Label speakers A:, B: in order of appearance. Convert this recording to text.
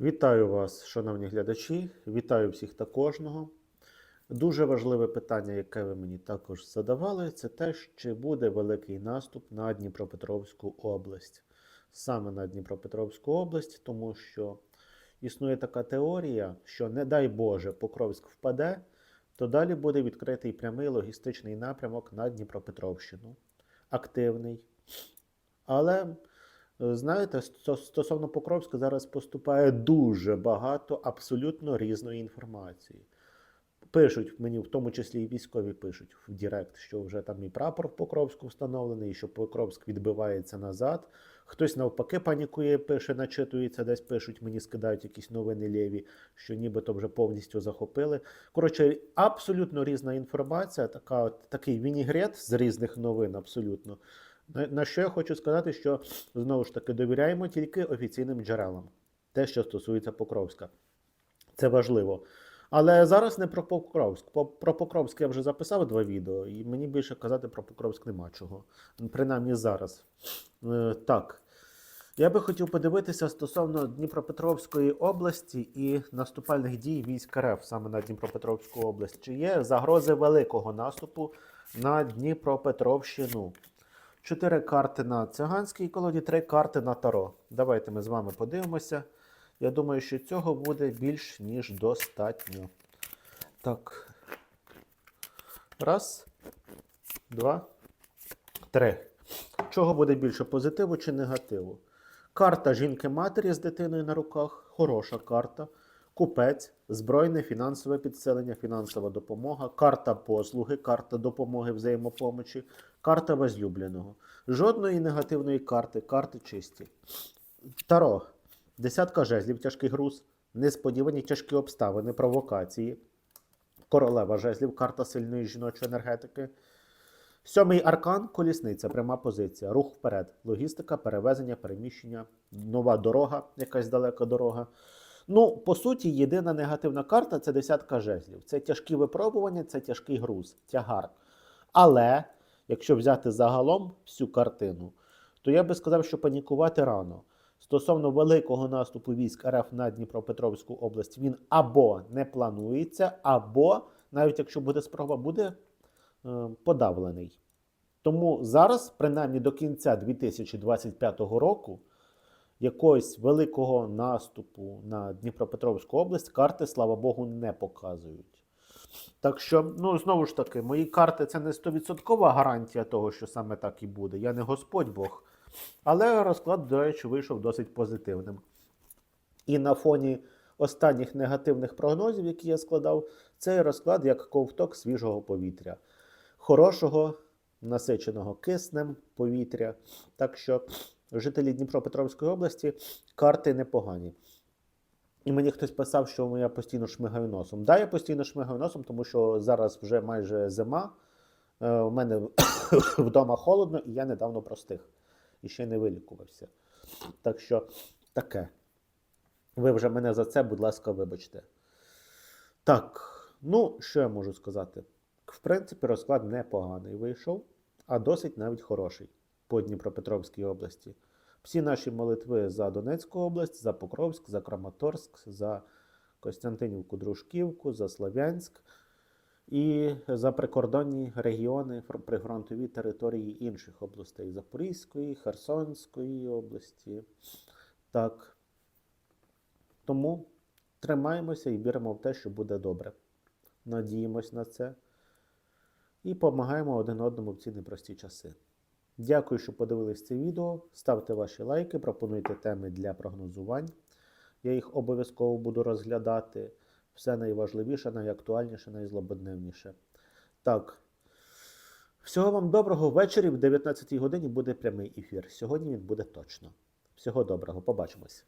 A: Вітаю вас, шановні глядачі, вітаю всіх та кожного. Дуже важливе питання, яке ви мені також задавали, це те, чи буде великий наступ на Дніпропетровську область. Саме на Дніпропетровську область, тому що існує така теорія, що не дай Боже Покровськ впаде, то далі буде відкритий прямий логістичний напрямок на Дніпропетровщину. Активний. Але Знаєте, стосовно Покровська зараз поступає дуже багато абсолютно різної інформації. Пишуть мені, в тому числі і військові пишуть в Директ, що вже там і прапор в Покровську встановлений, і що Покровськ відбивається назад. Хтось навпаки панікує, пише, начитується, десь пишуть, мені скидають якісь новини ліві, що нібито вже повністю захопили. Коротше, абсолютно різна інформація, така, такий вінігрет з різних новин, абсолютно. На, що я хочу сказати, що знову ж таки довіряємо тільки офіційним джерелам, те, що стосується Покровська. Це важливо. Але зараз не про Покровськ. Про Покровськ я вже записав два відео, і мені більше казати про Покровськ нема чого. Принаймні зараз. Е, так. Я би хотів подивитися стосовно Дніпропетровської області і наступальних дій військ РФ саме на Дніпропетровську область. Чи є загрози великого наступу на Дніпропетровщину? Чотири карти на циганській колоді, три карти на таро. Давайте ми з вами подивимося. Я думаю, що цього буде більш ніж достатньо. Так. Раз, два, три. Чого буде більше позитиву чи негативу? Карта жінки-матері з дитиною на руках хороша карта. Купець, збройне фінансове підсилення, фінансова допомога, карта послуги, карта допомоги взаємопомочі, карта возлюбленого. Жодної негативної карти, карти чисті. Таро. Десятка жезлів, тяжкий груз, несподівані тяжкі обставини, провокації. Королева жезлів, карта сильної жіночої енергетики. Сьомий аркан колісниця, пряма позиція, рух вперед, логістика, перевезення, переміщення, нова дорога, якась далека дорога. Ну, по суті, єдина негативна карта це десятка жезлів. Це тяжкі випробування, це тяжкий груз, тягар. Але якщо взяти загалом всю картину, то я би сказав, що панікувати рано. Стосовно великого наступу військ РФ на Дніпропетровську область, він або не планується, або, навіть якщо буде спроба, буде е, подавлений. Тому зараз, принаймні до кінця 2025 року, якогось великого наступу на Дніпропетровську область карти, слава Богу, не показують. Так що, ну, знову ж таки, мої карти це не 100% гарантія того, що саме так і буде. Я не Господь Бог. Але розклад, до речі, вийшов досить позитивним. І на фоні останніх негативних прогнозів, які я складав, цей розклад як ковток свіжого повітря. Хорошого, насиченого киснем повітря. Так що жителі Дніпропетровської області карти непогані. І мені хтось писав, що я постійно шмигаю носом. Да, я постійно шмигаю носом, тому що зараз вже майже зима. Е, У мене вдома холодно, і я недавно простиг. І ще не вилікувався. Так що таке. Ви вже мене за це, будь ласка, вибачте. Так, ну, що я можу сказати? В принципі, розклад непоганий вийшов, а досить навіть хороший по Дніпропетровській області. Всі наші молитви за Донецьку область, за Покровськ, за Краматорськ, за Костянтинівку, Дружківку, за Слов'янськ і за прикордонні регіони, прифронтові території інших областей Запорізької, Херсонської області. Так. Тому тримаємося і віримо в те, що буде добре. Надіємось на це і допомагаємо один одному в ці непрості часи. Дякую, що подивились це відео. Ставте ваші лайки, пропонуйте теми для прогнозувань. Я їх обов'язково буду розглядати. Все найважливіше, найактуальніше, найзлободневніше. Так. Всього вам доброго. Ввечері в 19 годині буде прямий ефір. Сьогодні він буде точно. Всього доброго, побачимось.